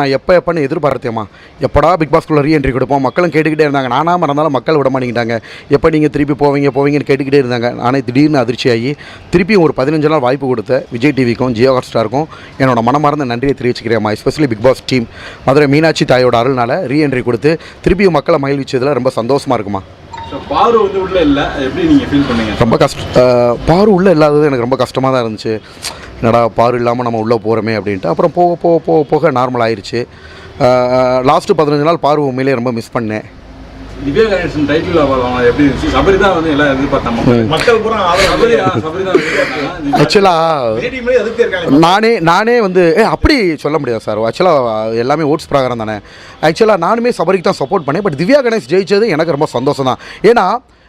நான் எப்போ எப்போன்னு எதிர்பார்த்தேம்மா. எப்படா பிக் பாஸ்குள்ளே ரீஎன்ட்ரி கொடுப்போம்? மக்களும் கேட்டுக்கிட்டே இருந்தாங்க. நானாக மறந்தாலும் மக்கள் விட மாட்டேங்கிட்டாங்க. எப்போ நீங்கள் திருப்பி போவீங்க போவீங்கன்னு கேட்டுக்கிட்டே இருந்தாங்க. நானே திடீர்னு அதிர்ச்சியாகி திருப்பியும் ஒரு பதினஞ்சு நாள் வாய்ப்பு கொடுத்த விஜய் டிவிக்கும் ஜியோ ஹாட் ஸ்டாருக்கும் என்னோட மனமார்ந்த நன்றியை தெரிவிச்சுக்கிறேம்மா. Especially big boss team Madurai Meenakshi தாயோட அருள்னால ரீஎன்ட்ரி கொடுத்து திருப்பியும் மக்களை மகிழ்விச்சதில் ரொம்ப சந்தோஷமாக இருக்குமா ஸோ பாரு வந்து உள்ள இல்லை. எப்படி நீங்கள் ஃபீல் பண்ணீங்க? ரொம்ப கஷ்ட அஹ் பாரு உள்ளே இல்லாதது எனக்கு ரொம்ப கஷ்டமாக தான் இருந்துச்சு. என்னடா பாரு இல்லாமல் நம்ம உள்ளே போகிறோமே அப்படின்ட்டு. அப்புறம் போக போக போக போக நார்மல் ஆயிடுச்சு லாஸ்ட்டு பதினஞ்சு நாள் பாரு உண்மையிலே ரொம்ப மிஸ் பண்ணேன். திவ்யா கணேசன் டைட்டில் அவங்க எப்படி இருந்துச்சு? சபரி தான் வந்து எல்லாம் எதிர்பார்த்தாங்க மக்கள் பூரா சபரி சபரி தான் எதிர்பார்த்தாங்க ஆக்சுவலாக விஜய் எதுக்கு இருக்காங்க. நானே நானே வந்து ஏ அப்படி சொல்ல முடியாது சார் ஆக்சுவலாக எல்லாமே ஓட்ஸ் பிரகாரம் தானே. ஆக்சுவலாக நானுமே சபரிக்கு தான் சப்போர்ட் பண்ணேன். பட் திவ்யா கணேஷ் ஜெயிச்சது எனக்கு ரொம்ப சந்தோஷம் தான் ஏன்னா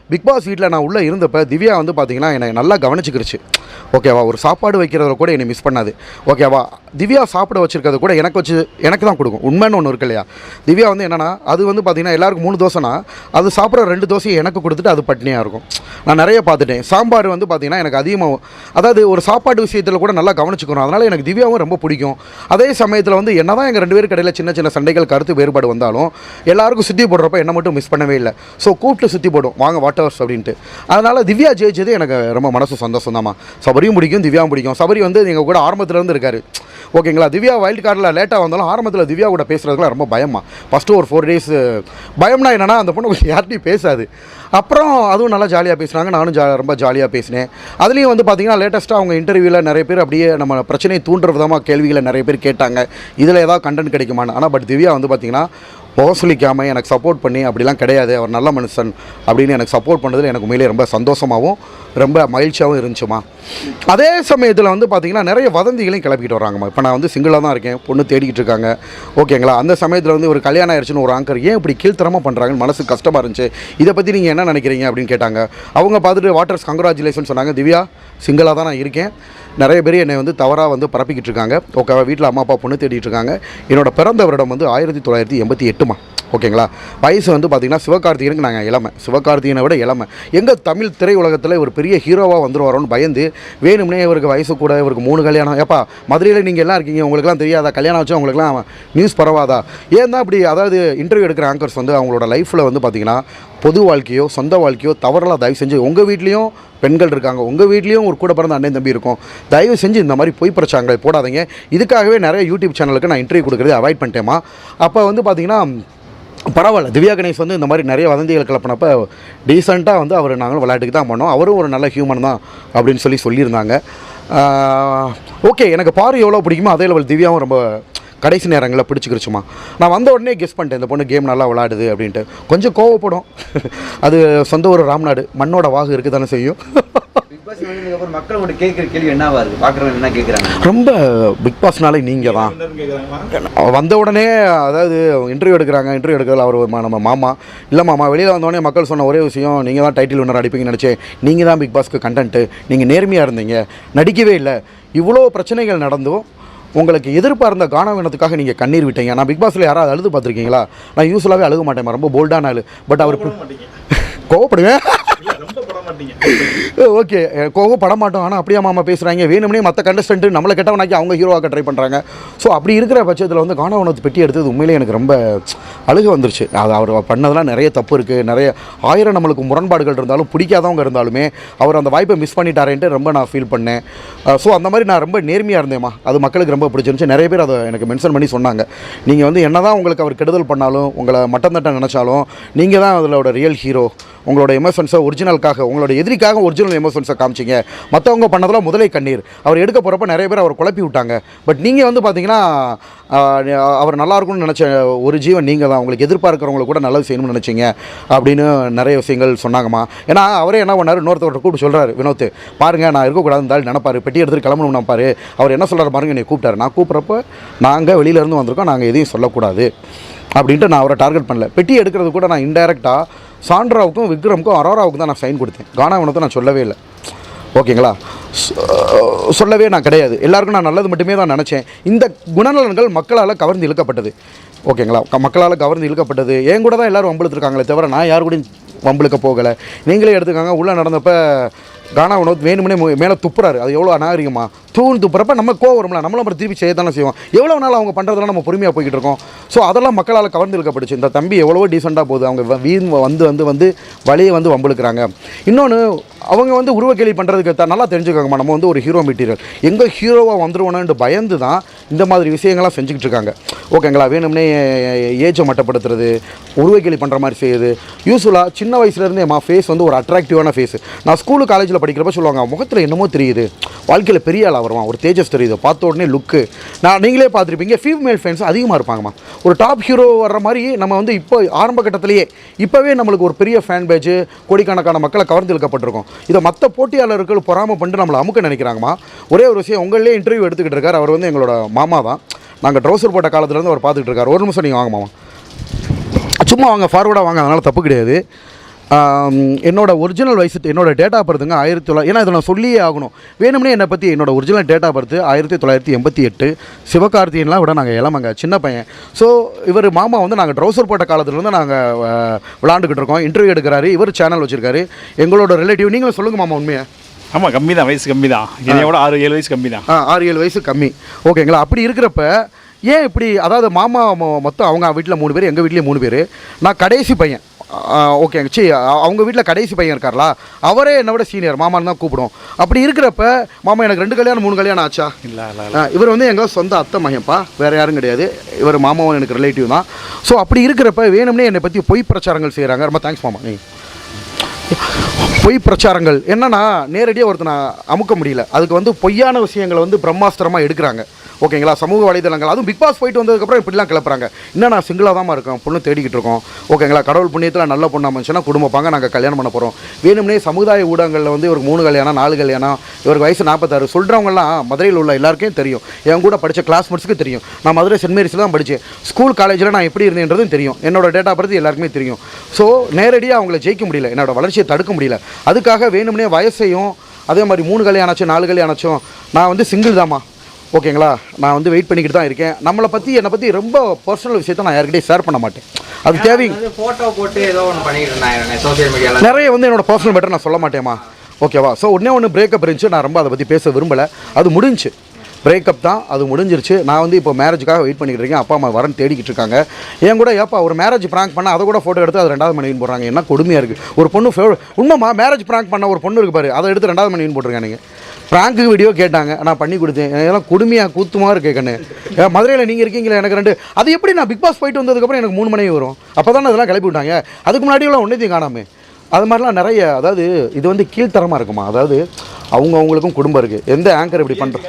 பிக் பாஸ் வீட்டில் நான் உள்ளே இருந்தப்போ திவ்யா வந்து பார்த்தீங்கன்னா என்னை நல்லா கவனிச்சுக்கிருச்சு. ஓகேவா? ஒரு சாப்பாடு வைக்கிறத கூட என்னை மிஸ் பண்ணாது. ஓகேவா? திவ்யா சாப்பிட வச்சுருக்கிறது கூட எனக்கு வச்சு எனக்கு தான் கொடுக்கும். உண்மைன்னு ஒன்று இருக்கு இல்லையா? திவ்யா வந்து என்னென்னா அது வந்து பார்த்திங்கன்னா எல்லாருக்கும் மூணு தோசைனா அது சாப்பிட்ற ரெண்டு தோசையை எனக்கு கொடுத்துட்டு அது பட்னியாக இருக்கும். நான் நிறைய பார்த்துட்டேன். சாம்பார் வந்து பார்த்தீங்கன்னா எனக்கு அதிகமாக அதாவது ஒரு சாப்பாடு விஷயத்தில் கூட நல்லா கவனிச்சுக்கணும். அதனால் எனக்கு திவ்யாவும் ரொம்ப பிடிக்கும். அதே சமயத்தில் வந்து என்ன தான் எங்கள் ரெண்டு பேர் கடையில் சின்ன சின்ன சண்டைகள் கருத்து வேறுபாடு வந்தாலும் எல்லாருக்கும் சுற்றி போடுறப்ப என்ன மட்டும் மிஸ் பண்ணவே இல்லை. ஸோ கூப்பிட்டு சுற்றி போடும் வாங்க வாட்டர்ஸ் அப்படின்ட்டு. அதனால் திவ்யா ஜெயிச்சது எனக்கு ரொம்ப மனசு சந்தோஷம் தாம்மா சபரியும் பிடிக்கும் திவ்யாவும் பிடிக்கும். சபரி வந்து எங்கள் கூட ஆரம்பத்துலேருந்து இருக்காரு. ஓகேங்களா? திவ்யா வைல்ட் கார்டில் லேட்டாக வந்தாலும் ஆரம்பத்தில் திவ்யா கூட பேசுகிறதுக்குலாம் ரொம்ப பயமா. ஃபஸ்ட்டு ஒரு ஃபோர் டேஸ் பயம்னா என்னென்னா அந்த பொண்ணு கொஞ்சம் யார்ட்டையும் பேசாது. அப்புறம் அதுவும் நல்லா ஜாலியாக பேசுனாங்க. நானும் ஜா ரொம்ப ஜாலியாக பேசினேன். அதுலேயும் வந்து பார்த்தீங்கன்னா லேட்டஸ்ட்டாக அவங்க இன்டர்வியூவில் நிறைய பேர் அப்படியே நம்ம பிரச்சனையை தூண்டுற விதமாக கேள்விகளை நிறைய பேர் கேட்டாங்க. இதில் ஏதாவது கண்டென்ட் கிடைக்குமான்னு. ஆனால் பட் திவ்யா வந்து பார்த்தீங்கன்னா முகசுலிக்காமல் எனக்கு சப்போர்ட் பண்ணி அப்படிலாம் கிடையாது. அவர் நல்ல மனுஷன் அப்படின்னு எனக்கு சப்போர்ட் பண்ணதில் எனக்கு உண்மையிலே ரொம்ப சந்தோஷமாகவும் ரொம்ப மகிழ்ச்சியாகவும் இருந்துச்சுமா. அதே சமயத்தில் வந்து பார்த்தீங்கன்னா நிறைய வதந்திகளையும் கிளப்பிட்டு வராங்கம்மா. இப்போ நான் வந்து சிங்கிளாக தான் இருக்கேன் பொண்ணு தேடிக்கிட்டு இருக்காங்க. ஓகேங்களா அந்த சமயத்தில் வந்து ஒரு கல்யாணம் ஆயிடுச்சுன்னு ஒரு ஆங்கர் ஏன் இப்படி கீழ்த்தரமாக பண்ணுறாங்கன்னு மனசு கஷ்டமாக இருந்துச்சு. இதை பற்றி நீங்கள் என்ன நினைக்கிறீங்க அப்படின்னு கேட்டாங்க. அவங்க பார்த்துட்டு வாட்டர்ஸ் கங்க்ராச்சுலேஷன் சொன்னாங்க. திவ்யா சிங்கிளாக தான் நான் இருக்கேன். நிறைய பேர் என்னை வந்து தவறாக வந்து பரப்பிக்கிட்டு இருக்காங்க. ஓகேவா வீட்டில் அம்மா அப்பா பொண்ணு தேடிட்டு இருக்காங்க. என்னோட பிறந்த வருடம் வந்து ஆயிரத்தி தொள்ளாயிரத்தி எண்பத்தி எட்டு எட்டுமா ஓகேங்களா? வயசு வந்து பார்த்திங்கன்னா சிவகார்த்திகனுக்கு நாங்கள் இளமை. சிவகார்த்திகனை விட இளமை. எங்கள் தமிழ் திரையுலகத்தில் ஒரு பெரிய ஹீரோவாக வந்துருவாரோன்னு பயந்து வேணும்னே இவருக்கு வயசு கூட இவருக்கு மூணு கல்யாணம். ஏப்பா மதுரையில் நீங்கள் எல்லாம் இருக்கீங்க உங்களுக்குலாம் தெரியாதா? கல்யாணம் வச்சு உங்களுக்குலாம் நியூஸ் பரவாதா? ஏன் தான் இப்படி அதாவது இன்டர்வியூ எடுக்கிற ஆங்கர்ஸ் வந்து அவங்களோட லைஃப்பில் வந்து பார்த்திங்கன்னா பொது வாழ்க்கையோ சொந்த வாழ்க்கையோ தவறலாம் தயவு செஞ்சு உங்கள் வீட்லேயும் பெண்கள் இருக்காங்க. உங்கள் வீட்லேயும் ஒரு கூட பிறந்த அண்ணன் தம்பி இருக்கும். தயவு செஞ்சு இந்த மாதிரி பொய் பிரச்சாரங்களை போடாதீங்க. இதுக்காகவே நிறைய யூடியூப் சேனலுக்கு நான் இன்டர்வியூ கொடுக்குறது அவாய்ட் பண்ணிட்டேமா அப்போ வந்து பார்த்திங்கன்னா பரவாயில்ல. திவ்யா கணேஷ் வந்து இந்த மாதிரி நிறைய வதந்திகள் கலப்பினப்போ டீசெண்டாக வந்து அவர் நாங்களும் விளையாட்டுக்கு தான் பண்ணோம். அவரும் ஒரு நல்ல ஹியூமன் தான் அப்படின்னு சொல்லி சொல்லியிருந்தாங்க. ஓகே எனக்கு பாரு எவ்வளோ பிடிக்குமோ அதே லெவல் திவ்யாவும் ரொம்ப கடைசி நேரங்களில் பிடிச்சிக்கிருச்சுமா. நான் வந்த உடனே கெஸ் பண்ணிட்டேன் இந்த பொண்ணு கேம் நல்லா விளாடுது அப்படின்ட்டு. கொஞ்சம் கோவப்படும். அது சொந்த ஊர் ராம்நாடு மண்ணோட வாகு இருக்குது தானே செய்யும் ரொம்ப பிக் பாஸ்னாலே நீங்கள் தான். வந்த உடனே அதாவது இன்டர்வியூ எடுக்கிறாங்க இன்டர்வியூ எடுக்கிறதுல அவர் ஒரு மா- நம்ம மாமா. இல்லை மாமா வெளியில் வந்தோடனே மக்கள் சொன்ன ஒரே விஷயம் நீங்கள் தான் டைட்டில் வின்னர் அடிப்பீங்கன்னு நினச்சேன் நீங்கள் தான் பிக் பாஸ்க்கு கண்டென்ட்டு நீங்கள் நேர்மையாக இருந்தீங்க. நடிக்கவே இல்லை. இவ்வளோ பிரச்சனைகள் நடந்தும் உங்களுக்கு எதிர்பார்ந்த கானவீனத்துக்காக நீங்கள் கண்ணீர் விட்டீங்க. நான் பிக் பாஸில் யாராவது அழுது பார்த்துருக்கீங்களா? நான் யூஸ்வலாகவே அழுக மாட்டேன் ரொம்ப போல்டான ஆள். பட் அவர் கோவப்படுவேன் இல்ல ரொம்ப போட மாட்டீங்க ஓகே கோவம் பட மாட்டோம். ஆனால் அப்படியே மாமா பேசுகிறாங்க வேணும்னே மற்ற கண்டஸ்டன்ட் நம்மளை கெட்டவனாக்கி அவங்க ஹீரோவாக்க ட்ரை பண்ணுறாங்க ஸோ அப்படி இருக்கிற பட்சத்தில் வந்து காணவனத்து பெட்டி எடுத்தது உண்மையிலே எனக்கு ரொம்ப அழுக வந்துருச்சு. அது அவர் பண்ணதெல்லாம் நிறைய தப்பு இருக்குது நிறைய ஆயிரம் நம்மளுக்கு முரண்பாடுகள் இருந்தாலும் பிடிக்காதவங்க இருந்தாலுமே அவர் அந்த வாய்ப்பை மிஸ் பண்ணிட்டாரேன்ட்டு ரொம்ப நான் ஃபீல் பண்ணேன். ஸோ அந்த மாதிரி நான் ரொம்ப நேர்மையாக இருந்தேம்மா. அது மக்களுக்கு ரொம்ப பிடிச்சிருந்துச்சு. நிறைய பேர் அதை எனக்கு மென்ஷன் பண்ணி சொன்னாங்க. நீங்கள் வந்து என்னதான் உங்களுக்கு அவர் கெடுதல் பண்ணாலும் உங்களை மட்டம் தட்ட நினச்சாலும் நீங்கள் தான் அதில் ரியல் ஹீரோ உங்களோட எமோஷன்ஸை ஒரிஜினலுக்காக உங்களோட எதிரிக்காக ஒரிஜினல் எமோஷன்ஸை காமிச்சிங்க. மற்றவங்க பண்ணதெல்லாம் முதலை கண்ணீர். அவர் எடுக்க போகிறப்ப நிறைய பேர் அவர் குழப்பி விட்டாங்க. பட் நீங்கள் வந்து பார்த்தீங்கன்னா அவர் நல்லா இருக்கும்னு நினச்ச ஒரு ஜீவன் நீங்கள் தான். உங்களுக்கு எதிர்பார்க்குறவங்களை கூட நல்லது செய்யணும்னு நினச்சிங்க. அப்படின்னு நிறைய விஷயங்கள் சொன்னாங்கம்மா. ஏன்னா அவரே என்ன பண்ணார்? இன்னொருத்தவர்கிட்ட கூப்பிட்டு சொல்கிறாரு வினோத் பாருங்க நான் இருக்கக்கூடாதுன்னு இருந்தாலும் நினைப்பாரு. பெட்டி எடுத்துகிட்டு கிளம்பணும் நினைப்பாரு. அவர் என்ன சொல்கிறார் பாருங்க என்னை கூப்பிட்டாரு. நான் கூப்பிட்றப்ப நாங்கள் வெளியிலேருந்து வந்திருக்கோம். நாங்கள் எதையும் சொல்லக்கூடாது. அப்படின்ட்டு நான் அவரை டார்கெட் பண்ணல. பெட்டி எடுக்கிறது கூட நான் இன்டைரக்டாக சாண்ட்ராவுக்கும் விக்ரமுக்கும் அரோராவுக்கும் தான் நான் சைன் கொடுத்தேன். கானாவனத்தை நான் சொல்லவே இல்லை. ஓகேங்களா? சொல்லவே நான் கிடையாது. எல்லாருக்கும் நான் நல்லது மட்டுமே தான் நினச்சேன். இந்த குணநலன்கள் மக்களால் கவர்ந்து இழுக்கப்பட்டது. ஓகேங்களா? க- மக்களால் கவர்ந்து இழுக்கப்பட்டது. என் கூட தான் எல்லோரும் வம்பிழுத்துருக்காங்களே தவிர நான் யார் கூடயும் வம்பிழுக்க போகலை. நீங்களே எடுத்துக்காங்க. உள்ளே நடந்தப்போ கானா வினோத் வேணுமனே மேலே துப்புறாரு. அது எவ்வளோ அநாகரிகமாக தூண் துப்புறப்ப நம்ம கோவம் வரும்ல நம்மளும் அப்புறம் திருப்பி செய்ய தானே செய்வோம். எவ்வளோ நாள் அவங்க பண்ணுறதுலாம் நம்ம பொறுமையாக போய்கிட்டு இருக்கோம். ஸோ அதெல்லாம் மக்களால் கவர்ந்து இழுக்கப்படுச்சு இந்த தம்பி எவ்வளவோ டீசெண்டாக போகுது. அவங்க வீண் வந்து வந்து வந்து வழியை வந்து வம்பளுக்குறாங்க இன்னொன்று அவங்க வந்து உருவக்கேலி பண்ணுறதுக்கு த- நல்லா தெரிஞ்சுக்கோங்கம்மா. நம்ம வந்து ஒரு ஹீரோ மெட்டீரியல் எங்கே ஹீரோவாக வந்துடுவோன்னு பயந்து தான் இந்த மாதிரி விஷயங்கள்லாம் செஞ்சுக்கிட்டு இருக்காங்க. ஓகேங்களா? வேணும்னே ஏஜை மட்டப்படுத்துறது உருவக்கேலி பண்ணுற மாதிரி செய்யுது. யூஸ்ஃபுல்லாக சின்ன வயசுலேருந்தே மா ஃபேஸ் வந்து ஒரு அட்ராக்டிவான ஃபேஸ் நான் ஸ்கூலு காலேஜில் படிக்கிறப்ப சொல்லுவாங்க முகத்தில் என்னமோ தெரியுது. வாழ்க்கையில் பெரிய ஆளாக வருவான். ஒரு தேஜஸ் தெரியுது பார்த்த உடனே லுக்கு நான் நீங்களே பார்த்துருப்பீங்க ஃபீமேல் ஃபேன்ஸ் அதிகமாக இருப்பாங்கம்மா. ஒரு டாப் ஹீரோ வர்ற மாதிரி நம்ம வந்து இப்போ ஆரம்ப கட்டத்திலேயே இப்போவே நம்மளுக்கு ஒரு பெரிய ஃபேன் பேஜ் கோடிக்கணக்கான மக்களை கவர்ந்து இழுக்கப்பட்டிருக்கோம் இதை மற்ற போட்டியாளர்கள் பொறாமல் பண்ணிட்டு நம்மளை அமுக்க நினைக்கிறாங்கம்மா. ஒரே ஒரு விஷயம் உங்களே இன்டர்வியூ எடுத்துக்கிட்டு இருக்கார். அவர் வந்து எங்களோட மாமா தான். நாங்கள் ட்ரௌசர் போட்ட காலத்துலேருந்து அவர் பார்த்துக்கிட்டு இருக்கார். ஒரு நிமிஷம் நீங்கள் வாங்க மாமா சும்மா வாங்க ஃபார்வர்டாக வாங்க அதனால் தப்பு கிடையாது. என்னோட ஒரிஜினல் வயசு என்னோட டேட்டா பர்த்துங்க ஆயிரத்தி தொள்ளாயிரம் ஏன்னா இதை நான் சொல்லியே ஆகணும். வேணும்னே என்னை பற்றி என்னோட ஒரிஜினல் டேட்டா பர்த்து ஆயிரத்தி தொள்ளாயிரத்தி எண்பத்தி எட்டு. சிவகார்த்தியன்லாம் விட நாங்கள் இளமங்க சின்ன பையன். ஸோ இவர் மாமா வந்து நாங்கள் ட்ரௌசர் போட்ட காலத்துலேருந்து நாங்கள் விளாண்டுக்கிட்டு இருக்கோம். இன்டர்வியூ எடுக்கிறாரு இவர் சேனல் வச்சுருக்காரு. எங்களோட ரிலேட்டிவ் நீங்களும் சொல்லுங்கள் மாமா உண்மையை. ஆமா கம்மி தான் வயசு கம்மி தான் என்னையோட ஆறு ஏழு வயசு கம்மி தான் ஆ ஆறு ஏழு வயசு கம்மி. ஓகேங்களா அப்படி இருக்கிறப்ப ஏன் இப்படி அதாவது மாமா மொத்தம் அவங்க வீட்டில் மூணு பேர் எங்கள் வீட்லேயும் மூணு பேர். நான் கடைசி பையன். ஓகேங்க சி அவங்க வீட்டில் கடைசி பையன் இருக்கார்லா அவரே என்னை விட சீனியர் மாமான்னு தான் கூப்பிடுவோம். அப்படி இருக்கிறப்ப மாமா எனக்கு ரெண்டு கல்யாணம் மூணு கல்யாணம் ஆச்சா? இல்ல இவர் வந்து எங்கள் சொந்த அத்தை மகன்ப்பா. வேறு யாரும் கிடையாது. இவர் மாமாவும் எனக்கு ரிலேட்டிவ் தான். ஸோ அப்படி இருக்கிறப்ப வேணும்னே என்னை பற்றி பொய் பிரச்சாரங்கள் செய்கிறாங்க ரொம்ப தேங்க்ஸ் மாமா. நீ பொய் பிரச்சாரங்கள். என்னன்னா நேரடியாக ஒருத்தனை அமுக்க முடியல. அதுக்கு வந்து பொய்யான விஷயங்களை வந்து பிரம்மாஸ்திரமாக எடுக்கிறாங்க. ஓகேங்களா? சமூக வலைதளங்கள். அதுவும் பிக் பாஸ் போயிட்டு வந்ததுக்கப்புறம் இப்படிலாம் கிளப்புறாங்க. இன்னும் நான் சிங்கிளாக தான் இருக்கோம் பொண்ணு தேடிக்கிட்டு இருக்கோம். ஓகேங்களா? கடவுள் புண்ணியத்தில் நல்ல பொண்ணு அமைச்சுன்னா குடும்பப்பாங்க நாங்கள் கல்யாணம் பண்ண போகிறோம் வேணும்னே சமுதாய ஊடகங்களில் வந்து இவருக்கு மூணு கல்யாணம் நாலு கல்யாணம் இவருக்கு வயசு நாற்பத்தாறு சொல்கிறவங்கலாம் மதுரையில் உள்ள எல்லாருக்கும் தெரியும். என் கூட படித்த கிளாஸ்மேட்ஸுக்கு தெரியும். நான் மதுரை சென்ட் மேரிஸில் தான் படித்தேன் ஸ்கூல் காலேஜில் நான் எப்படி இருந்தேன்றதும் தெரியும். என்னோட டேட்டா பற்றி எல்லாருக்குமே தெரியும். ஸோ நேரடியாக அவங்கள ஜெயிக்க முடியல. என்னோட வளர்ச்சியை தடுக்க முடியல. அதுக்காக வேணும்னே வயசையும் அதே மாதிரி மூணு கல்யாணம் ஆச்சும் நாலு கல்யாணம் ஆச்சும் நான் வந்து சிங்கிள் தாம்மா. ஓகேங்களா? நான் வந்து வெயிட் பண்ணிக்கிட்டு தான் இருக்கேன். நம்மளை பற்றி என்னை பற்றி ரொம்ப பர்சனல் விஷயத்தை நான் யார்கிட்டயும் ஷேர் பண்ண மாட்டேன். அது தேவை போட்டோ போட்டு ஏதோ ஒன்று சோசியல் மீடியாவில் நிறைய வந்து என்னோட பர்சனல் மேட்டர் நான் சொல்ல மாட்டேம்மா. ஓகேவா? ஸோ ஒன்றே ஒன்று பிரேக்கப் இருந்துச்சு. நான் ரொம்ப அதை பற்றி பேச விரும்பலை. அது முடிஞ்சுச்சு பிரேக்கப் தான். அது முடிஞ்சிருச்சு. நான் வந்து இப்போ மேரேஜுக்காக வெயிட் பண்ணிக்கிட்டு இருக்கேன். அப்பா அம்மா வரன் தேடிக்கிட்டு இருக்காங்க. என் கூட ஏப்பா ஒரு மேரேஜ் ப்ராங்க் பண்ணால் அதை கூட ஃபோட்டோ எடுத்து அது ரெண்டாவது மணின்னு போடுறாங்க. என்ன கொடுமையாக இருக்குது ஒரு பொண்ணு ஃபே- உண்மைமா மேரேஜ் ப்ராங்க் பண்ண ஒரு பொண்ணு இருக்கு பாரு. அதை எடுத்து ரெண்டாவது மணின்னு போட்டிருக்காங்க நீங்கள் ப்ராங்க்கு வீடியோ கேட்டாங்க. நான் பண்ணி கொடுத்தேன். இதெல்லாம் கொடுமையாக கூத்துமா இருக்கு கண்ணு. மதுரையில் நீங்கள் இருக்கீங்களா எனக்கு ரெண்டு. அது எப்படி நான் பிக் பாஸ் போயிட்டு வந்ததுக்கப்புறம் எனக்கு மூணு மணி வரும். அப்போ தானே அதெல்லாம் கிளப்பி விட்டாங்க. அதுக்கு முன்னாடியெல்லாம் ஒன்றத்தையும் காணாமே. அது மாதிரிலாம் நிறைய அதாவது இது வந்து கீழ்த்தரமாக இருக்குமா? அதாவது அவங்க அவங்களுக்கும் குடும்பம் இருக்குது எந்த ஆங்கர் இப்படி பண்ணுறோம்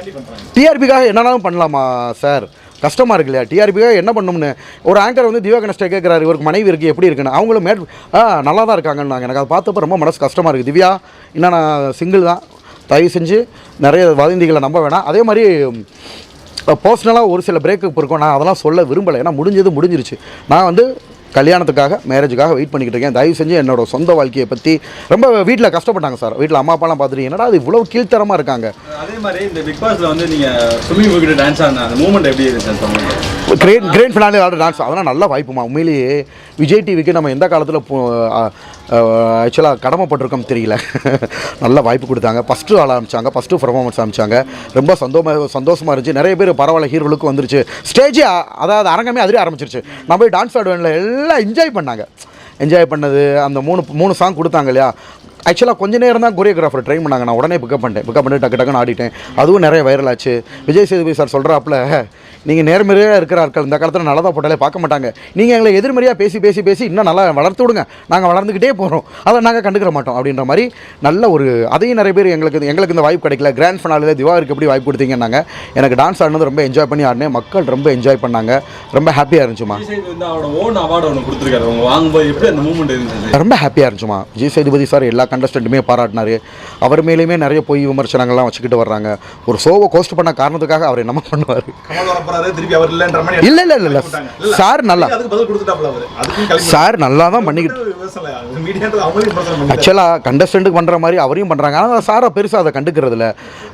டிஆர்பிக்காக என்னன்னாலும் பண்ணலாமா சார் கஷ்டமாக இருக்கு இல்லையா? டிஆர்பிக்காக என்ன பண்ணணும்னு? ஒரு ஆங்கர் வந்து திவா கணேஷ்ட கேட்குறாரு இவருக்கு மனைவி இருக்குது எப்படி இருக்குன்னு? அவங்களும் மேட் ஆ நல்லா தான் இருக்காங்கன்னாங்க எனக்கு அதை பார்த்தப்ப ரொம்ப மனசு கஷ்டமாக இருக்குது திவ்யா இன்னும் நான் சிங்கிள் தான். தயவு செஞ்சு நிறைய வதந்திகளை நம்ப வேணாம். அதே மாதிரி பர்சனலாக ஒரு சில பிரேக்கப் இருக்கும். நான் அதெல்லாம் சொல்ல விரும்பலை. ஏன்னா முடிஞ்சது முடிஞ்சிருச்சு. நான் வந்து கல்யாணத்துக்காக மேரேஜுக்காக வெயிட் பண்ணிக்கிட்டு இருக்கேன். தயவு செஞ்சு என்னோட சொந்த வாழ்க்கையை பற்றி ரொம்ப வீட்டில் கஷ்டப்பட்டாங்க சார். வீட்டில் அம்மா அப்பாலாம் பார்த்துட்டு என்னடா அது இவ்வளோ கீழ்த்தரமாக இருக்காங்க? அதே மாதிரி இந்த பிக் பாஸ்ல வந்து நீங்க ஸ்விம்மிங் பூல் கிட்ட டான்ஸ் ஆடின அந்த மூமெண்ட் எப்படி இருந்துச்சு கிரேட் கிரேட் ஃபினாலே ஆட டான்ஸ் அதெல்லாம் நல்ல வாய்ப்புமா உண்மையிலேயே விஜய் டிவிக்கு நம்ம எந்த காலத்தில் ஆக்சுவலாக கடமைப்பட்டிருக்கோம் தெரியல. நல்ல வாய்ப்பு கொடுத்தாங்க. ஃபஸ்ட்டு ஆள் ஆரம்பிச்சாங்க. ஃபஸ்ட்டு பர்ஃபார்மன்ஸ் ஆரம்பித்தாங்க ரொம்ப சந்தோஷமாக சந்தோஷமாக இருந்துச்சு. நிறைய பேர் பரவாயில்ல ஹீரோலுக்கு வந்துருச்சு. ஸ்டேஜே அதாவது அரங்கமே அதிலே ஆரம்பிச்சிருச்சு. நான் போய் டான்ஸ் ஆடுவேன்ல எல்லாம் என்ஜாய் பண்ணாங்க. என்ஜாய் பண்ணது அந்த மூணு மூணு சாங் கொடுத்தாங்க இல்லையா? ஆக்சுவலாக கொஞ்ச நேரம் தான் கொரியோகிராஃபர் ட்ரைன் பண்ணாங்க. நான் உடனே பிக்கப் பண்ணிட்டேன். பிக்கப் பண்ணி டக்கு டக்குன்னு ஆடிட்டேன். அதுவும் நிறைய வைரல் ஆச்சு. விஜய் சேதுபதி சார் சொல்கிறாப்புல நீங்கள் நேர்மறையாக இருக்கிற ஆட்கள் இந்த காலத்தில் நல்லதா போட்டாலே பார்க்க மாட்டாங்க. நீங்கள் எங்களை எதிர்மறையாக பேசி பேசி பேசி இன்னும் நல்லா வளர்த்து விடுங்க. நாங்கள் வளர்ந்துக்கிட்டே போகிறோம் அதை நாங்கள் கண்டுக்கிற மாட்டோம் அப்படின்ற மாதிரி நல்ல ஒரு அதையும் நிறைய பேர் எங்களுக்கு எங்களுக்கு இந்த வாய்ப்பு கிடைக்கல. கிராண்ட் ஃபினாலில் திவாருக்கு எப்படி வாய்ப்பு கொடுத்தீங்கன்னாங்க. எனக்கு டான்ஸ் ஆடினது ரொம்ப என்ஜாய் பண்ணி ஆடினேன். மக்கள் ரொம்ப என்ஜாய் பண்ணாங்க. ரொம்ப ஹாப்பியாக இருந்துச்சுமா விஜய் சேதுபதி வந்து அவரோட ஓன் அவார்டு ஒன்று கொடுத்துருக்காரு. அவங்க வாங்கும்போது எப்படி அந்த மூமெண்ட் இருந்துச்சு? ரொம்ப ஹாப்பியாக இருந்துச்சுமா விஜய் சேதுபதி சார் எல்லா கண்டஸ்டண்ட்டுமே பாராட்டினாரு. அவர் மேலேயுமே நிறைய பொய் விமர்சனங்கள்லாம் வச்சுக்கிட்டு வர்றாங்க. ஒரு ஷோவை கோஸ்ட் பண்ண காரணத்துக்காக அவர் என்னமா பண்ணுவார். இல்ல, இல்ல, இல்ல, சார் நல்லா- சார் நல்லா தான் பண்ணிக்கிட்டு. ஆக்சுவலாக கண்டஸ்டண்ட்டுக்கு பண்ணுற மாதிரி அவரையும் பண்ணுறாங்க ஆனால் சாரை பெருசாக அதை கண்டுக்கிறதில்ல.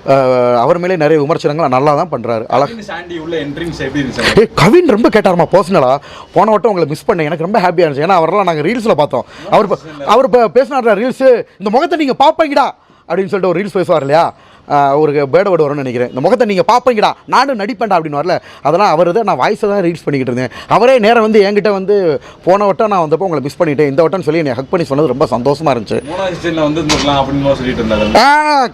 அஹ், அவர் மேலே நிறைய விமர்சனங்கள் நல்லா தான் பண்ணுறாரு அழகா சாண்டி உள்ள என்ட்ரிங்ஸ் எப்படி இருந்துச்சு ஏய் கவின் ரொம்ப கேட்டாருமா பர்சனலாக போன வட்டம் உங்களை மிஸ் பண்ணேன். எனக்கு ரொம்ப ஹாப்பியாக இருந்துச்சு. ஏன்னா அவரெல்லாம் நாங்கள் ரீல்ஸில் பார்த்தோம். அவர் இப்ப- அவர் இப்போ பேசினார் ரீல்ஸு இந்த முகத்தை நீங்கள் பார்ப்பீங்கடா அப்படின்னு சொல்லிட்டு ஒரு ரீல்ஸ் பேசுவார் இல்லையா? ஒரு பேட வேர்டு வரும்னு நினைக்கிறேன். இந்த முகத்தை நீங்கள் பார்ப்பீங்கடா. நானும் நடிப்பேன்டா அப்படின்னு வரல. அதெல்லாம் அவர் தான் நான் வாய்ஸை தான் ரீல்ஸ் பண்ணிக்கிட்டு இருந்தேன். அவரே நேரம் வந்து என்கிட்ட வந்து போன வட்டம் நான் வந்தப்போ உங்களை மிஸ் பண்ணிட்டேன். இந்த வட்டம் சொல்லி என்னை ஹக் பண்ணி சொன்னது ரொம்ப சந்தோஷமாக இருந்துச்சு. ஆ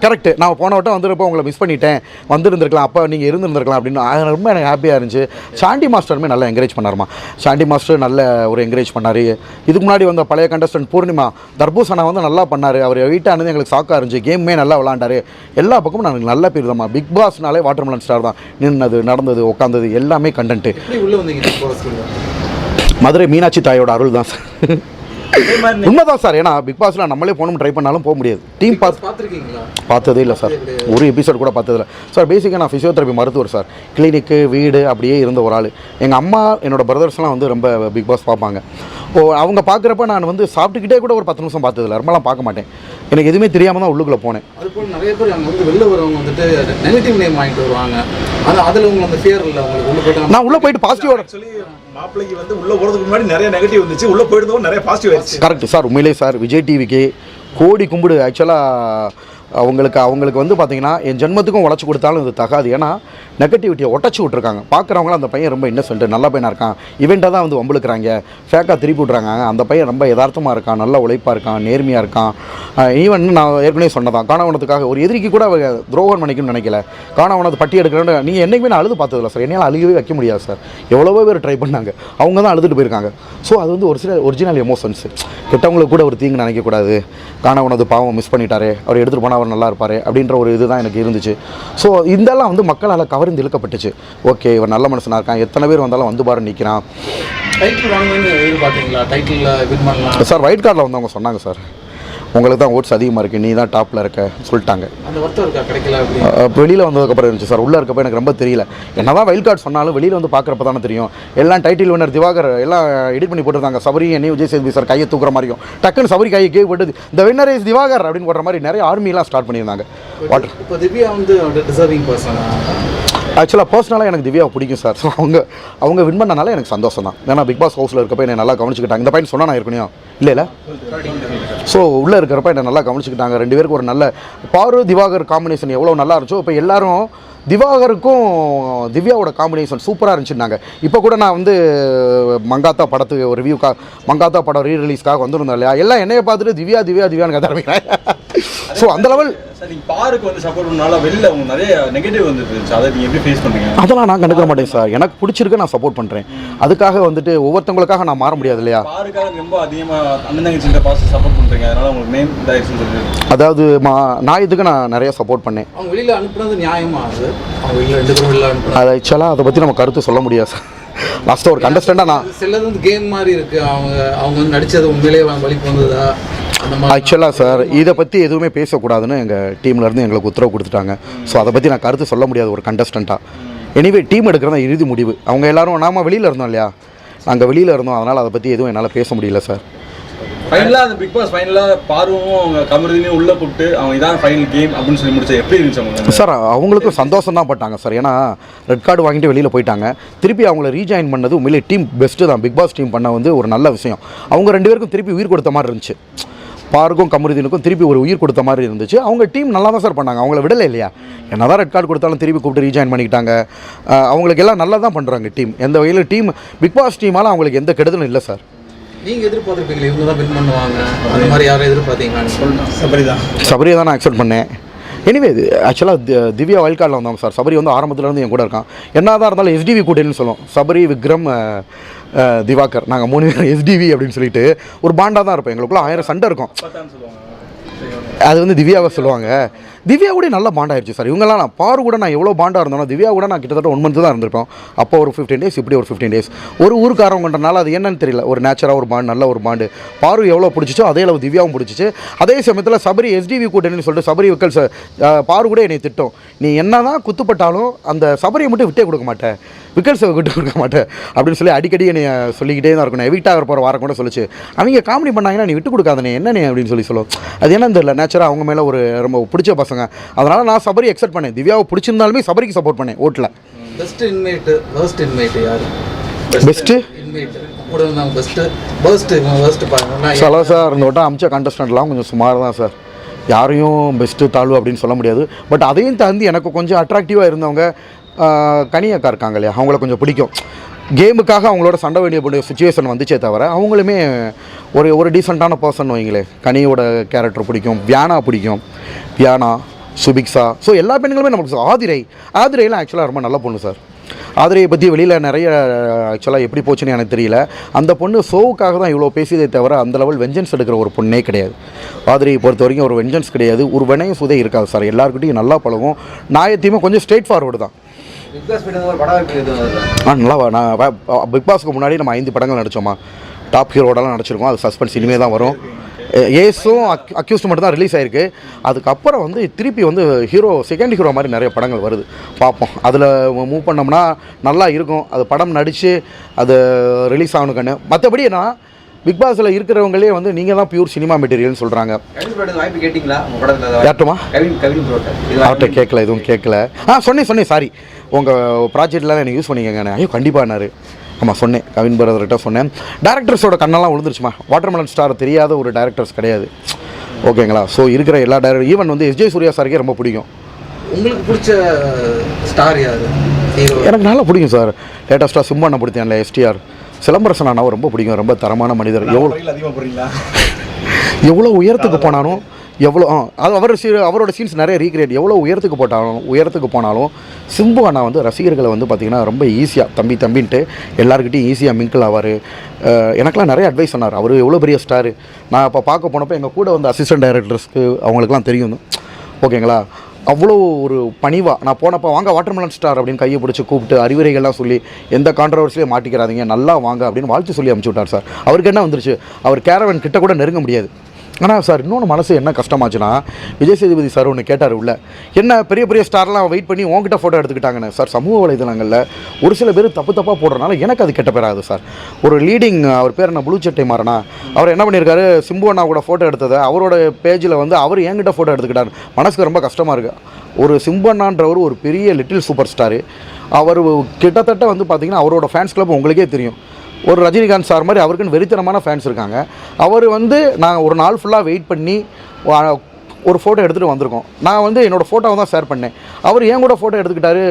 கரெக்ட் நான் போன வட்டம் வந்திருப்போ உங்களை மிஸ் பண்ணிட்டேன். வந்திருந்திருக்கலாம். அப்போ நீங்கள் இருந்திருந்திருக்கலாம் அப்படின்னு. ரொம்ப எனக்கு ஹாப்பியாக இருந்துச்சு. சாண்டி மாஸ்டருமே நல்லா என்கரேஜ் பண்ணாருமா. சாண்டி மாஸ்டர் நல்ல ஒரு என்கரேஜ் பண்ணார். இதுக்கு முன்னாடி வந்த பழைய கண்டஸ்டன்ட் பூர்ணிமா தர்பூசனா வந்து நல்லா பண்ணார். அவர் வீட்டானது எங்களுக்கு சாக்காக இருந்துச்சு. கேமுமே நல்லா விளாண்டாரு எல்லா பக்கமும் எனக்கு நல்ல பேர் தான்மா பிக் பாஸ்னாலே வாட்டர் மெலன் ஸ்டார் தான். நின்னது நடந்தது உட்காந்தது எல்லாமே கண்டென்ட்டு மதுரை மீனாட்சி தாயோட அருள் தான். சார் உண்மைதான் சார். ஏன்னா பிக் பாஸில் நம்மளே போகணும் ட்ரை பண்ணாலும் போக முடியாது. டீம் பார்த்துருக்கீங்களா? பார்த்ததே இல்லை சார். ஒரு எபிசோட் கூட பார்த்ததில்ல. சார் பேசிக்காக நான் ஃபிசியோதெரப்பி மருத்துவர் சார். கிளினிக்கு வீடு அப்படியே இருந்த ஒரு ஆள். எங்கள் அம்மா என்னோட பிரதர்ஸ்லாம் வந்து ரொம்ப பிக் பாஸ் பார்ப்பாங்க. ஓ அவங்க பார்க்குறப்ப நான் வந்து சாப்பிட்டுக்கிட்டே கூட ஒரு பத்து நிமிஷம் பார்த்ததில்ல. ரொம்பலாம் பார்க்க மாட்டேன். எனக்கு எதுவுமே தெரியாமல் தான் உள்ளுக்குள்ளே போனேன். அது போல் நிறைய பேர் அங்கே வந்து வெளில வரவங்க வந்துட்டு நெகட்டிவ் நேம் வாங்கிட்டு வருவாங்க. அது அதில் உங்களுக்கு அந்த ஃபியர் இல்லை உங்களுக்கு நான் உள்ளே போயிட்டு பாசிட்டிவோட ஆக்சுவலி மாப்பிள்ளைக்கு வந்து உள்ள போகிறதுக்கு முன்னாடி நிறைய நெகட்டிவ் வந்துச்சு. உள்ள போயிட்டு நிறைய பாசிட்டிவ் ஆயிடுச்சு கரெக்ட் சார் உண்மையிலே சார் விஜய் டிவிக்கு கோடி கும்பிடு. ஆக்சுவலாக அவங்களுக்கு அவங்களுக்கு வந்து பார்த்தீங்கன்னா என் ஜென்மத்துக்கும் உழைச்சி கொடுத்தாலும் இது தகாது. ஏன்னா நெகட்டிவிட்டியை ஒட்டச்சு விட்ருக்காங்க பார்க்குறவங்களும் அந்த பையன் ரொம்ப இன்னசென்ட் நல்ல பையனாக இருக்கான். இவெண்ட்டாக தான் வந்து வம்புழுக்கிறாங்க. ஃபேக்காக திருப்பி விட்றாங்க அந்த பையன் ரொம்ப யதார்த்தமாக இருக்கான். நல்ல உழைப்பாக இருக்கான். நேர்மையாக இருக்கான். ஈவன் நான் ஏற்கனவே சொன்னதான். காணவனத்துக்காக ஒரு எதிரிக்கு கூட அவங்க துரோகம் பண்ணிக்கணும்னு நினைக்கல. காணவனத்து பட்டி எடுக்கிறேன்னு நீங்கள் என்றைக்குமே நான் அழுது பார்த்ததில்ல சார் என்னால் அழுகவே வைக்க முடியாது சார் எவ்வளவோ பேர் ட்ரை பண்ணாங்க. அவங்க தான் அழுதுட்டு போயிருக்காங்க. ஸோ அது வந்து ஒரு சில ஒரிஜினல் எமோஷன்ஸ் கெட்டவங்களுக்கு கூட ஒரு தீங்கு நினைக்கக்கூடாது. காணவனது பாவம் மிஸ் பண்ணிட்டாரு. அவர் எடுத்துகிட்டு போனால் அவர் நல்லா இருப்பார் அப்படின்ற ஒரு இதுதான் எனக்கு இருந்துச்சு. ஸோ இதெல்லாம் வந்து மக்களால் கவர்ந்து இழுக்கப்பட்டுச்சு. ஓகே இவர் நல்ல மனுஷனாக இருக்கான். எத்தனை பேர் வந்தாலும் வந்து பாரு நிற்கிறான் சார் ஒயிட் கார்டில் வந்தவங்க சொன்னாங்க சார் உங்களுக்கு தான் ஓட்ஸ் அதிகமாக இருக்குது நீ தான் டாப்பில் இருக்க சொல்லிட்டாங்க. வெளியில் வந்ததுக்கப்புறம் இருந்துச்சு சார். உள்ளே இருக்கப்போ எனக்கு ரொம்ப தெரியல. என்னதான் வைல்ட் கார்டு சொன்னாலும் வெளியில் வந்து பார்க்குறப்ப தானே தெரியும். எல்லாம் டைட்டில் வின்னர் திவாகர் எல்லாம் எடிட் பண்ணி போட்டிருந்தாங்க. சபரி என்னையும் விஜய் சேதுபதி சார் கையை தூக்குற மாதிரியும். டக்குன்னு சபரி கையை கேக் போட்டு இந்த வின்னர் இஸ் திவாகர் அப்படின்னு போடுற மாதிரி நிறைய ஆர்மிலாம் ஸ்டார்ட் பண்ணியிருந்தாங்க. வாட்டர் இப்போ திவ்யா வந்து டிசர்விங் பர்சன் ஆக்சுவலாக பர்சனலாக எனக்கு திவ்யாவை பிடிக்கும் சார். ஸோ அவங்க அவங்க வின் பண்ணனால எனக்கு சந்தோஷம் தான். ஏன்னா பிக் பாஸ் ஹவுஸில் இருக்கப்போ என்னை நல்லா கவனிச்சுக்கிட்டாங்க. இந்த பையன் சொன்னால் நான் இருக்கணும் இல்லை இல்லை. ஸோ உள்ளே இருக்கிறப்ப என்னை நல்லா கவனிச்சுக்கிட்டாங்க. ரெண்டு பேருக்கு ஒரு நல்ல பாரு திவாகர் காம்பினேஷன் எவ்வளோ நல்லா இருந்துச்சோ இப்போ எல்லாரும் திவாகருக்கும் திவ்யாவோட காம்பினேஷன் சூப்பராக இருந்துச்சுன்னாங்க. இப்போ கூட நான் வந்து மங்காத்தா படத்துக்கு ஒரு ரிவ்யூக்கா மங்காத்தா படம் ரீ ரிலீஸ்க்காக வந்திருந்தோம் இல்லையா? எல்லாம் என்னையை பார்த்துட்டு திவ்யா திவ்யா திவ்யான்னு கதை ஆரம்பிக்கிறேன் ஸோ அந்த லெவல் சார் நீங்க பாருக்கு வந்து சப்போர்ட் பண்ணனால வெளியில உங்களுக்கு நிறைய நெகட்டிவ் வந்துருச்சு அதை நீங்க எப்படி ஃபேஸ் பண்ணீங்க அதெல்லாம் நான் கண்டுக்க மாட்டேன் சார் எனக்கு பிடிச்சிருக்கு நான் சப்போர்ட் பண்ணுறேன் அதுக்காக வந்துட்டு ஒவ்வொருத்தவங்களுக்காக நான் மாற முடியாது இல்லையா? பாருக்காக ரொம்ப அதிகமா அண்ணன் தங்கச்சிட்ட பாச சப்போர்ட் பண்றீங்க. அதனால உங்களுக்கு நேம் சொல்லிட்டு அதாவது மா நான் இதுக்கு நான் நிறைய சப்போர்ட் பண்ணேன். அவங்க வெளியில் அனுப்புனது நியாயமா அது? அவங்க வெளியில் ரெண்டு பேரும் வெளியில் அனுப்புனது அது ஆக்சுவலாக அதை பற்றி நம்ம கருத்து சொல்ல முடியாது சார் லாஸ்ட்டாக ஒரு கண்டஸ்டண்டாக நான் சிலது வந்து கேம் மாதிரி இருக்கு. அவங்க அவங்க வந்து நடிச்சது உண்மையிலேயே வலிப்பு வந்ததா? ஆக்சுவலாக சார் இதை பற்றி எதுவுமே பேசக்கூடாதுன்னு எங்கள் டீம்லேருந்து எங்களுக்கு உத்தரவு கொடுத்துட்டாங்க. ஸோ அதை பற்றி நான் கருத்து சொல்ல முடியாது ஒரு கண்டஸ்டண்ட்டாக எனிவே டீம் எடுக்கிறது இறுதி முடிவு. அவங்க எல்லாரும் நாம வெளியில் இருந்தோம் இல்லையா? நாங்கள் வெளியில் இருந்தோம் அதனால் அதை பற்றி எதுவும் என்னால் பேச முடியல சார். ஃபைனலா அந்த பிக் பாஸ் ஃபைனலா பார்வும் அவங்க கமருதினையும் உள்ள கூப்பிட்டு அவங்க இதான் ஃபைனல் கேம் அப்படின்னு சொல்லி முடிச்சா எப்படி இருந்துச்சு சார் அவங்களுக்கும் சந்தோஷம் தான் பட்டாங்க சார். ஏன்னா ரெட் கார்டு வாங்கிட்டு வெளியில் போயிட்டாங்க. திருப்பி அவங்கள ரீஜாயின் பண்ணது உண்மையிலே டீம் பெஸ்ட்டு தான். பிக் பாஸ் டீம் பண்ண வந்து ஒரு நல்ல விஷயம். அவங்க ரெண்டு பேருக்கும் திருப்பி உயிர் கொடுத்த மாதிரி இருந்துச்சு. பாருக்கும் கமருதீனுக்கும் திருப்பி ஒரு உயிர் கொடுத்த மாதிரி இருந்துச்சு. அவங்க டீம் நல்லா தான் சார் பண்ணாங்க. அவங்கள விடலை இல்லையா? என்னதான் ரெட் கார்டு கொடுத்தாலும் திருப்பி கூப்பிட்டு ரீஜாயின் பண்ணிக்கிட்டாங்க. அவங்களுக்கு எல்லாம் நல்லா தான் பண்ணுறாங்க டீம். எந்த வகையில் டீம் பிக் பாஸ் டீமால் அவங்களுக்கு எந்த கெடுதலும் இல்லை சார் நீங்க எதிர்பார்த்திருப்பீங்களா இவங்க தான் வின் பண்ணுவாங்க. அந்த மாதிரி யாரும் எதிர்பார்த்தீங்களான்னு சொல்லணும் சபரிதான் சபரியை தான் நான் அக்செப்ட் பண்ணேன். எனிவே இது ஆக்சுவலாக திவ்யா வைல்ட் கார்டில் வந்தவங்க சார். சபரி வந்து ஆரம்பத்துல இருந்து என் கூட இருக்கான். என்னதான் இருந்தாலும் எஸ்டிவி கூட்டணின்னு சொல்லுவோம். சபரி விக்ரம் திவாகர். நாங்கள் மூணு பேரும் எஸ்டிவி அப்படின்னு சொல்லிட்டு ஒரு பாண்டாக தான் இருப்போம். எங்களுக்குள்ள ஆயிரம் சண்டை இருக்கும். அது வந்து திவ்யாவை சொல்லுவாங்க. திவ்யா கூட நல்ல பாண்ட் ஆயிடுச்சு சார் இவங்கெல்லாம் நான் பாரு கூட நான் எவ்வளோ பாண்டாக இருந்தோம் திவ்யா கூட நான் கிட்டத்தட்ட ஒன் மந்த் தான் இருந்திருப்போம். அப்போ ஒரு ஃபிஃப்டீன் டேஸ் இப்படி ஒரு ஃபிஃப்டீன் டேஸ் ஒரு ஊருக்காரவங்கன்றனால அது என்னன்னு தெரியல. ஒரு நேச்சராக ஒரு பாண்ட் நல்ல ஒரு பாண்டு பாரு எவ்வளோ பிடிச்சிச்சோ அதே அளவு திவ்யாவும் பிடிச்சிச்சு. அதே சமயத்தில் சபரி எஸ்டிவி கூட்டணின்னு சொல்லிட்டு சபரி விக்கல் சார் பாரு கூட என்னை திட்டம். நீ என்ன தான் குத்துப்பட்டாலும் அந்த சபரியை மட்டும் விட்டே கொடுக்க மாட்டேன். விக்கல்ஸை சேவை விட்டு கொடுக்க மாட்டேன். அப்படின்னு சொல்லி அடிக்கடி என்னை சொல்லிக்கிட்டே தான் இருக்கணும். எவிக்ட் ஆகிற போகிற வாரம் கூட சொல்லிச்சு. அவங்க காமெடி பண்ணாங்கன்னா நீ விட்டு கொடுக்காதனே என்ன நீ அப்படின்னு சொல்லி சொல்லுவோம் அது என்னன்னு தெரியல. நேச்சராக அவங்க மேலே ஒரு ரொம்ப பிடிச்ச பசங்க அதனால் நான் சபரி எக்ஸெப்ட் பண்ணேன். திவ்யாவை பிடிச்சிருந்தாலுமே சபரிக்கு சப்போர்ட் பண்ணேன் ஓட்டில். பெஸ்ட் இன்மேட் ஃபர்ஸ்ட் இன்மேட் யாரு? பெஸ்ட்டு சலோ சார் இந்த வட்டம் அமிச்ச கண்டஸ்டன்ட்லாம் கொஞ்சம் சுமார் தான் சார் யாரையும் பெஸ்ட்டு தாழ்வு அப்படின்னு சொல்ல முடியாது. பட் அதையும் தாண்டி எனக்கு கொஞ்சம் அட்ராக்டிவாக இருந்தவங்க ஆஹ், கனி அக்கா இருக்காங்க இல்லையா? அவங்கள கொஞ்சம் பிடிக்கும். கேமுக்காக அவங்களோட சண்டை வேண்டிய சுச்சுவேஷன் வந்துச்சே தவிர அவங்களுமே ஒரு ஒரு டீசெண்டான பர்சன் வைங்களே. கனியோட கேரக்டர் பிடிக்கும் வியானா பிடிக்கும். வியானா சுபிக்ஸா ஸோ எல்லா பெண்களுமே நமக்கு ஆதிரை. ஆதிரைலாம் ஆக்சுவலாக ரொம்ப நல்ல பொண்ணு சார் ஆதிரையை பற்றி வெளியில் நிறைய ஆக்சுவலாக எப்படி போச்சுன்னு எனக்கு தெரியல. அந்த பொண்ணு ஷோவுக்காக தான் இவ்வளோ பேசியதே தவிர அந்த லெவல் வெஞ்சன்ஸ் எடுக்கிற ஒரு பொண்ணே கிடையாது. ஆதிரையை பொறுத்த வரைக்கும் ஒரு வெஞ்சன்ஸ் கிடையாது. ஒரு வினயம் சுதே இருக்காது சார் எல்லாருக்கிட்டையும் நல்லா பழகும். நாயத்தையுமே கொஞ்சம் ஸ்ட்ரெயிட் ஃபார்வர்டு தான் பிக் பாஸ் நல்லா நான் பிக் பாஸ்க்கு முன்னாடி நம்ம ஐந்து படங்கள் நடித்தோமா டாப் ஹீரோடலாம் நடிச்சிருக்கோம். அது சஸ்பென்ஸ் இனிமே தான் வரும். ஏஸும் அக் அக்யூஸ்ட் மட்டும் தான் ரிலீஸ் ஆயிருக்கு. அதுக்கப்புறம் வந்து திருப்பி வந்து ஹீரோ செகண்ட் ஹீரோ மாதிரி நிறைய படங்கள் வருது. பார்ப்போம். அதில் மூவ் பண்ணோம்னா நல்லா இருக்கும். அது படம் நடித்து அது ரிலீஸ் ஆகணும் கண்ணு மற்றபடி நான் பிக் பாஸில் இருக்கிறவங்களே வந்து நீங்கள் தான் பியூர் சினிமா மெட்டீரியல்னு சொல்கிறாங்க யார்ட்டுமா? அவர்கிட்ட கேட்கல எதுவும் கேட்கல. ஆ சொன்னேன் சொன்னேன் சாரி உங்கள் ப்ராஜெக்ட்லாம் எனக்கு யூஸ் பண்ணிக்கங்க ஐயோ கண்டிப்பானாரு. ஆமாம் சொன்னேன். கவின் பிரதர்கிட்ட சொன்னேன். டேரக்டர்ஸோட கண்ணெல்லாம் விழுந்துருச்சுமா வாட்டர்மெலன் ஸ்டார் தெரியாத ஒரு டேரக்டர்ஸ் கிடையாது. ஓகேங்களா? ஸோ இருக்கிற எல்லா டேரக்டர் ஈவன் வந்து எஸ்ஜே சூர்யா சாருக்கே ரொம்ப பிடிக்கும். உங்களுக்கு பிடிச்ச ஸ்டார் யாரு? எனக்கு நல்லா பிடிக்கும் சார் லேட்டஸ்ட்டாக சிம்மண்ணை பிடித்தேன்ல எஸ்டிஆர் சிலம்பரசன் அண்ணாவை ரொம்ப பிடிக்கும். ரொம்ப தரமான மனிதர். எவ்வளோ எவ்வளோ உயரத்துக்கு போனாலும் எவ்வளோ ஆ அது அவர் சீ அவரோட சீன்ஸ் நிறைய ரீக்ரியேட் எவ்வளோ உயரத்துக்கு போட்டாலும் உயரத்துக்கு போனாலும் சிம்பு அண்ணா வந்து ரசிகர்களை வந்து பார்த்திங்கன்னா ரொம்ப ஈஸியாக தம்பி தம்பின்ட்டு எல்லாருக்கிட்டையும் ஈஸியாக மிங்கிள் ஆவார். எனக்கெலாம் நிறைய அட்வைஸ் சொன்னார். அவர் எவ்வளோ பெரிய ஸ்டார் நான் இப்போ பார்க்க போனப்போ எங்கள் கூட வந்து அசிஸ்டன்ட் டைரக்டர்ஸ்க்கு அவங்களுக்குலாம் தெரியும். ஓகேங்களா அவ்வளோ ஒரு பணிவாக நான் போனப்போ வாங்க வாட்டர்மெலன் ஸ்டார் அப்படின்னு கையை பிடிச்சி கூப்பிட்டு அறிவுரைகள்லாம் சொல்லி எந்த கான்ட்ரவர்சிலையும் மாட்டிக்கிறாதீங்க நல்லா வாங்க அப்படின்னு வாழ்த்து சொல்லி அமுச்சு விட்டார் சார். அவருக்கு என்ன வந்துருச்சு? அவர் கேரவன் கிட்ட கூட நெருங்க முடியாது. ஆனால் சார் இன்னொன்று மனசு என்ன கஷ்டமாச்சுன்னா விஜய் சேதுபதி சார் ஒன்று கேட்டார் உள்ள. என்ன பெரிய பெரிய ஸ்டார்லாம் வெயிட் பண்ணி உங்ககிட்ட ஃபோட்டோ எடுத்துக்கிட்டாங்கன்னு. சார் சமூக வலைதளங்களில் ஒரு சில பேர் தப்பு தப்பாக போடுறதுனால எனக்கு அது கெட்ட பேராது சார். ஒரு லீடிங் அவர் பேர் என்ன ப்ளூ சட்டை மாறனா? அவர் என்ன பண்ணியிருக்காரு சிம்பு அண்ணா கூட ஃபோட்டோ எடுத்ததை அவரோட பேஜில் வந்து அவர் என்கிட்ட ஃபோட்டோ எடுத்துக்கிட்டார். மனசுக்கு ரொம்ப கஷ்டமாக இருக்குது ஒரு சிம்பண்ணான்றவர் ஒரு பெரிய லிட்டில் சூப்பர் ஸ்டாரு அவர் கிட்டத்தட்ட வந்து பார்த்தீங்கன்னா அவரோட ஃபேன்ஸ் கிளப் உங்களுக்கே தெரியும். ஒரு ரஜினிகாந்த் சார் மாதிரி அவருக்குன்னு வெறித்தனமான ஃபேன்ஸ் இருக்காங்க. அவர் வந்து நான் ஒரு நாள் ஃபுல்லாக வெயிட் பண்ணி ஒரு ஃபோட்டோ எடுத்துகிட்டு வந்திருக்கோம். நான் வந்து என்னோடய ஃபோட்டோவை தான் ஷேர் பண்ணேன். அவர் ஏன் கூட ஃபோட்டோ எடுத்துக்கிட்டாரு?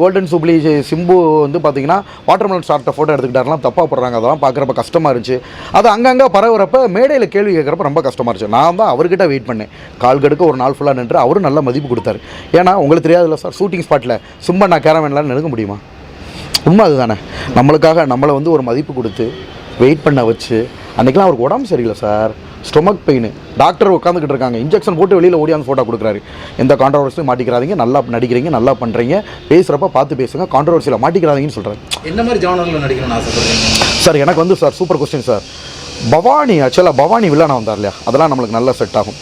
கோல்டன் சுப்ளி சிம்பு வந்து பார்த்தீங்கன்னா வாட்டர்மெலன் ஸ்டார்ட்ட ஃபோட்டோ எடுத்துக்கிட்டாருலாம் தப்பாக போடுறாங்க. அதெல்லாம் பார்க்குறப்ப கஷ்டமாக இருந்துச்சு. அது அங்கங்கே பரவுறப்ப மேடையில் கேள்வி கேட்குறப்ப ரொம்ப கஷ்டமாக இருந்துச்சு. நான் தான் அவர்கிட்ட வெயிட் பண்ணேன். கால் கடுக்க ஒரு நாள் ஃபுல்லாக நின்று அவரும் நல்ல மதிப்பு கொடுத்தாரு. ஏன்னா உங்களுக்கு தெரியாதுல்ல சார் ஷூட்டிங் ஸ்பாட்டில் சும்மா நான் கேரவேன்லாம் நெருங்க முடியுமா? உண்மை அதுதானே நம்மளுக்காக நம்மளை வந்து ஒரு மதிப்பு கொடுத்து வெயிட் பண்ண வச்சு அன்றைக்கெலாம் அவருக்கு உடம்பு சரியில்லை சார் ஸ்டொமக் பெயின் டாக்டர் உட்காந்துக்கிட்டு இருக்காங்க. இன்ஜெக்ஷன் போட்டு வெளியில் ஓடியாந்து ஃபோட்டோ கொடுக்குறாரு. எந்த கான்ட்ரவர்சியும் மாட்டிக்கிறாதீங்க. நல்லா நடிக்கிறீங்க நல்லா பண்ணுறீங்க பேசுகிறப்ப பார்த்து பேசுங்க. கான்ட்ரவர்சியில் மாட்டிக்கிறாதீங்கன்னு சொல்கிறாரு என்ன மாதிரி ஜானரில் நடிக்கணும்னு ஆசைப்படுறீங்க? சார் எனக்கு வந்து sir super question sir Bhavani ஆக்சுவலாக பவானி வில்லனா வந்தார் இல்லையா? அதெல்லாம் நம்மளுக்கு நல்லா செட் ஆகும்.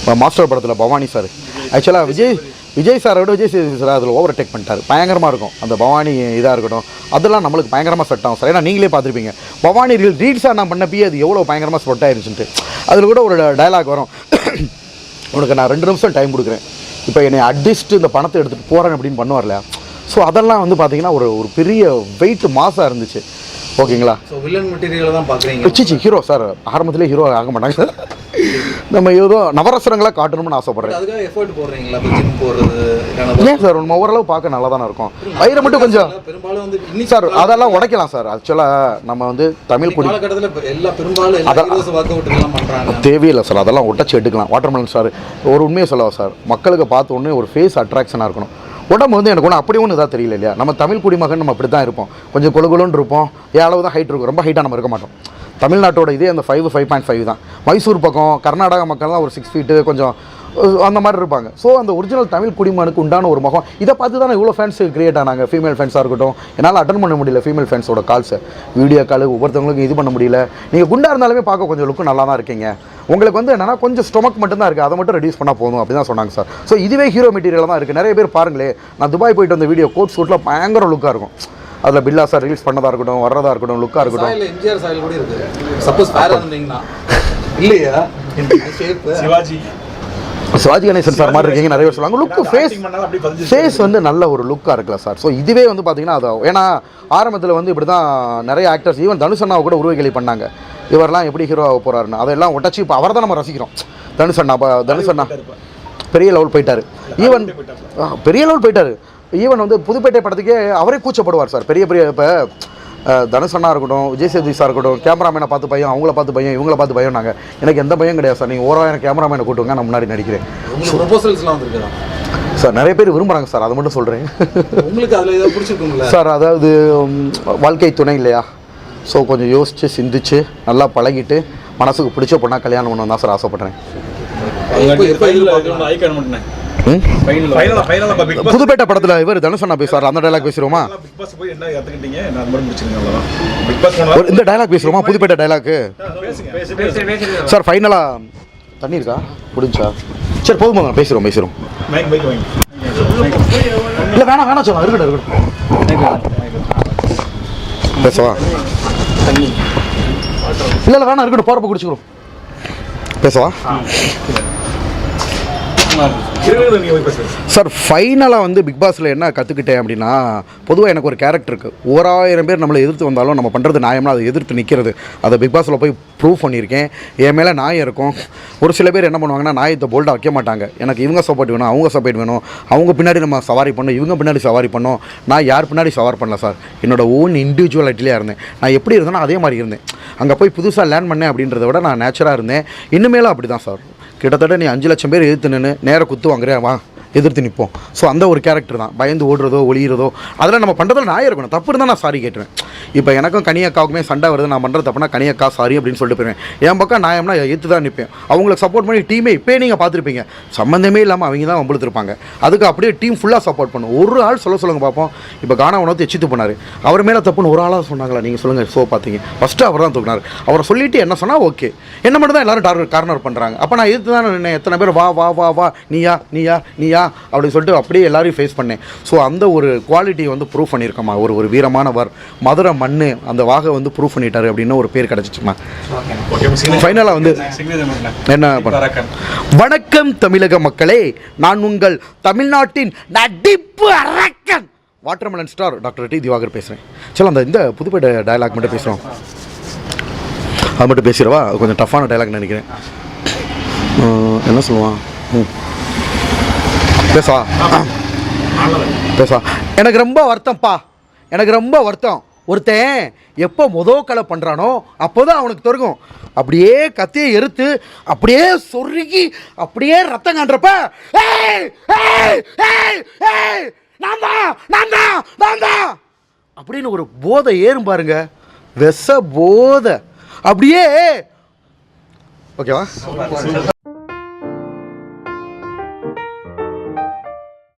இப்போ மாஸ்டர் படத்தில் பவானி சார் ஆக்சுவலாக விஜய் விஜய் சாரை விட விஜய் சேதுபதி சார் அதில் ஓவர் டேக் பண்ணிட்டார். பயங்கரமாக இருக்கும். அந்த பவானி இதாக இருக்கட்டும் அதெல்லாம் நம்மளுக்கு பயங்கரமாக செட் ஆகும் சார். ஏன்னா நீங்களே பார்த்துருப்பீங்க. பவானி ரீல் ரீல்ஸாக நான் பண்ணப்பயே அது எவ்வளோ பயங்கரமாக செட் ஆயிருச்சுன்ட்டு. அதில் கூட ஒரு டயலாக் வரும். உனக்கு நான் ரெண்டு நிமிஷம் டைம் கொடுக்குறேன். இப்போ என்னை அடிச்சுட்டு இந்த பணத்தை எடுத்துகிட்டு போகிறேன் அப்படின்னு பண்ணுவார் இல்லையா? ஸோ அதெல்லாம் வந்து பார்த்தீங்கன்னா ஒரு ஒரு பெரிய வெயிட் மாசாக இருந்துச்சு. ஓகேங்களா? ஸோ வில்லன் மெட்டீரியலை தான் பார்க்குறீங்க சிச்சி ஹீரோ சார் ஆரம்பத்திலே ஹீரோ ஆக மாட்டாங்க. சார் நம்ம ஏதோ நவரசனங்களை காட்டணும்னு ஆசைப்படுறேன். அதுக்காக எஃபர்ட் போடுறீங்களா? இப்போ ஜிம் போடுறது இல்லைன்னா ஏன் சார் நம்ம ஓரளவு பார்க்க நல்லா தானே இருக்கும் வயிறு மட்டும் கொஞ்சம் பெரும்பாலும் வந்து சார் அதெல்லாம் உடைக்கலாம் சார் ஆக்சுவலாக நம்ம வந்து தமிழ் குடி எல்லா பெரும்பாலும் தேவையில்லை சார் அதெல்லாம் உடச்சி எடுக்கலாம். வாட்டர்மெலன் சார் ஒரு உண்மையை சொல்லவா சார் மக்களுக்கு பார்த்த உடனே ஒரு ஃபேஸ் அட்ராக்ஷனாக இருக்கணும். உடம்பு வந்து எனக்கு ஒன்றும் அப்படி ஒன்று இதாக தெரியல இல்லையா? நம்ம தமிழ் குடிமகன் நம்ம அப்படி தான் இருப்போம். கொஞ்சம் கொழுகுலுன்னு இருப்போம். ஏளவு அளவு தான் ஹைட் இருக்கும். ரொம்ப ஹைட்டாக நம்ம இருக்க மாட்டோம். தமிழ்நாட்டோட இதே அந்த ஃபைவ் ஃபைவ் பாயிண்ட் ஃபைவ் தான். மைசூர் பக்கம் கர்நாடகா மக்கள்லாம் ஒரு சிக்ஸ் ஃபீட்டு கொஞ்சம் அந்த மாதிரி இருப்பாங்க. ஸோ அந்த ஒரிஜினல் தமிழ் குடிமகனுக்கு உண்டான ஒரு முகம் இதை பார்த்து தானே இவ்வளோ ஃபேன்ஸ் கிரியேட் ஆனாங்க ஃபீமேல் ஃபேன்ஸாக இருக்கட்டும். என்னால் அட்டன் பண்ண முடியல ஃபீமேல் ஃபேன்ஸோட கால்ஸை வீடியோ கால் ஒவ்வொருத்தவங்களுக்கும் இது பண்ண முடியல. நீங்கள் குண்டா இருந்தாலுமே பார்க்க கொஞ்சம் லுக்கு நல்லா தான் இருக்கீங்க. உங்களுக்கு வந்து என்னன்னா கொஞ்சம் ஸ்டொமக் மட்டும் தான் இருக்குது அதை மட்டும் ரெடியூஸ் பண்ணால் போதும் அப்படி தான் சொன்னாங்க சார் ஸோ இதுவே ஹீரோ மெட்டீரியல் தான் இருக்குது நிறைய பேர் பாருங்களே நான் துபாய் போயிட்டு வந்த வீடியோ கோட் சூட்டில் பயங்கர லுக்காக இருக்கும். அதில் பில்லா சார் ரிலீஸ் பண்ணதாக இருக்கட்டும் வர்றதா இருக்கட்டும் லுக்காக இருக்கட்டும். சாயில் எம்ஜிஆர் சாயில் கூட இருக்கு. சப்போஸ் பேரா இருந்தீங்கன்னா. இல்லையா? சிவாஜி. சிவாஜி கணேசன் சார் மாதிரி இருக்கீங்க நிறைய பேர் சொல்லுவாங்க. லுக்கு ஃபேஸ் ஃபேஸ் வந்து நல்ல ஒரு லுக்காக இருக்குல்ல சார். ஸோ இதுவே வந்து பார்த்தீங்கன்னா அது ஏன்னா ஆரம்பத்தில் வந்து இப்படி தான் நிறைய ஆக்டர்ஸ் ஈவன் தனுஷ் அண்ணாவை கூட உருவகேலி பண்ணாங்க. இவரெல்லாம் எப்படி ஹீரோ ஆக போகிறாருன்னு அதெல்லாம் உடச்சி இப்போ அவரை தான் நம்ம ரசிக்கிறோம். தனுஷ் அண்ணா தனுஷ் அண்ணா பெரிய லெவல் போயிட்டாரு. ஈவன் பெரிய லெவல் போயிட்டாரு. ஈவன் வந்து புதுப்பேட்டை படத்துக்கே அவரே கூச்சப்படுவார் சார். பெரிய பெரிய இப்போ தனுஷ் அண்ணா இருக்கட்டும் விஜய் சேதுபதி சார் இருக்கட்டும் கேமராமேனை பார்த்து பையன் அவங்கள பார்த்து பையன் இவங்கள பார்த்து பையன் நாங்கள் எனக்கு எந்த பையன் கிடையாது சார் நீங்கள் ஓராயிரம் கேமராமேனை கூட்டுங்க நான் முன்னாடி நடிக்கிறேன். ப்ரொபோசல்ஸ்லாம் சார் நிறைய பேர் விரும்புகிறாங்க சார் அதை மட்டும் சொல்கிறேன் உங்களுக்கு அதில் ஏதாவது பிடிச்சிருக்குங்களா? சார் அதாவது வாழ்க்கை துணை இல்லையா? ஸோ கொஞ்சம் யோசித்து சிந்திச்சு நல்லா பழகிட்டு மனசுக்கு பிடிச்ச பொண்ணா கல்யாணம் பண்ணணும் தான் சார் ஆசைப்பட்றேன். ஃபைனல் ஃபைனல் ஃபைனலா ஃபைனலா புதுப்பேட்டை படத்தில் இவர் தனுஷ் பேசுவார் அந்த டைலாக் ஒரு இந்த டைலாக் பேசுகிறோமா புதுப்பேட்டை பேசி சார் ஃபைனலாக தண்ணி இருக்கா? முடிஞ்சா சரி போதும் மைக் வாங்கி இல்லை வேணாம் வேணாம் சொல்லலாம் இருக்கட்டும் இருக்கட்டும். பேசவா? இல்லை இல்லை வேணாம் இருக்கட்டும் போகிறப்ப குடிச்சுக்கிறோம். பேசவா இருங்க நீங்க போய் பேசுங்க சார் ஃபைனலாக வந்து பிக் பாஸில் என்ன கற்றுக்கிட்டேன் அப்படின்னா பொதுவாக எனக்கு ஒரு கேரக்டர் இருக்குது ஓராயிரம் பேர் நம்மளை எதிர்த்து வந்தாலும் நம்ம பண்ணுறது நியாயம்னா அதை எதிர்த்து நிற்கிறது அதை பிக் பாஸில் போய் ப்ரூவ் பண்ணியிருக்கேன். என் மேலே நாயம் இருக்கும். ஒரு சில பேர் என்ன பண்ணுவாங்கன்னா நாயத்தை போல்டாக வைக்க மாட்டாங்க. எனக்கு இவங்க சப்போர்ட் வேணும் அவங்க சப்போர்ட் வேணும். அவங்க பின்னாடி நம்ம சவாரி பண்ணணும் இவங்க பின்னாடி சவாரி பண்ணோம் நான் யார் பின்னாடி சவார் பண்ணல சார்? என்னோட ஓன் இண்டிவிஜுவலிட்டிலே இருந்தேன். நான் எப்படி இருந்தேனோ அதே மாதிரி இருந்தேன். அங்கே போய் புதுசாக லேர்ன் பண்ணேன் அப்படின்றத விட நான் நேச்சராக இருந்தேன். இன்னுமேலும் அப்படி தான் சார். கிட்டத்தட்ட நீ அஞ்சு லட்சம் பேர் எதிர்த்து நின்று நேராக குத்து வாங்குறேன் வா எதிர்த்து நிற்போம் ஸோ அந்த ஒரு கேரக்டர் தான். பயந்து ஓடுறதோ ஒளியிறதோ அதெல்லாம் நம்ம பண்ணுறதில் நான் இருக்கணும். தப்பு இருந்தால் நான் சாரி கேட்டுருவேன் இப்போ எனக்கும் கனியக்காவுக்குமே சண்டை வருது நான் பண்ணுறது தப்புனா கனியக்கா சாரி அப்படின்னு சொல்லிட்டு போயிருவேன். என் பக்கம் நான் என்ன எடுத்து தான் நிற்பேன் அவங்களுக்கு சப்போர்ட் பண்ணி டீமே இப்போயே நீங்கள் பார்த்துருப்பீங்க. சம்மந்தமே இல்லாமல் அவங்க தான் வம்பளுத்துருப்பாங்க அதுக்கு அப்படியே டீம் ஃபுல்லாக சப்போர்ட் பண்ணும். ஒரு ஆள் சொல்ல சொல்லுங்க பார்ப்போம் இப்போ கானா உணவு எச்சித்து பண்ணார் அவர் மேலே தப்புன்னு ஒரு ஆளாக சொன்னாங்களா? நீங்கள் சொல்லுங்கள் ஷோ பார்த்தீங்க ஃபஸ்ட்டு அவர் தான் தூக்கினார். அவரை சொல்லிட்டு என்ன சொன்னால் ஓகே என்ன மட்டும் தான் எல்லோரும் டார்கெட் கார்னர் பண்ணுறாங்க அப்போ நான் எதிர்த்து தான் நின்னேன். எத்தனை பேர் வா வா வா வா நீயா நீயா நீயா அப்படின்னு சொல்லிட்டு அப்படியே எல்லாரையும் ஃபேஸ் பண்ணேன். ஸோ அந்த ஒரு குவாலிட்டியை வந்து ப்ரூவ் பண்ணியிருக்கம்மா. ஒரு ஒரு வீரமானவர். மதுரை மண்ணு அந்த வாகை வந்து ப்ரூவ் பண்ணிட்டாரு அப்படின்னு ஒரு பேர் கிடச்சிச்சுமா? ஓகே. ஃபைனலாக வந்து என்ன வணக்கம் தமிழக மக்களே நான் உங்கள் தமிழ்நாட்டின் நடிப்பு அரக்கன் watermelon star doctor D Diwakar பேசுகிறேன் சரி அந்த இந்த புதுப்பேட்டை டயலாக் மட்டும் பேசுகிறோம் அது மட்டும் பேசிடவா? கொஞ்சம் டஃப்பான டயலாக் நினைக்கிறேன். என்ன சொல்லுவான்? ம். பேசவா? பேசவா? எனக்கு ரொம்ப வருத்தம்ப்பா. எனக்கு ரொம்ப வருத்தம். ஒருத்தன் எப்போ மொதோ கலை பண்ணுறானோ அப்போ தான் அவனுக்கு தொடங்கும் அப்படியே கத்தியை எறுத்து அப்படியே சொருகி அப்படியே ரத்தம் காண்றப்ப நான் தான் நான் தான் நான் தான்! அப்படின்னு ஒரு போதை ஏறும் பாருங்க. வெச போதை. அப்படியே ஓகேவா?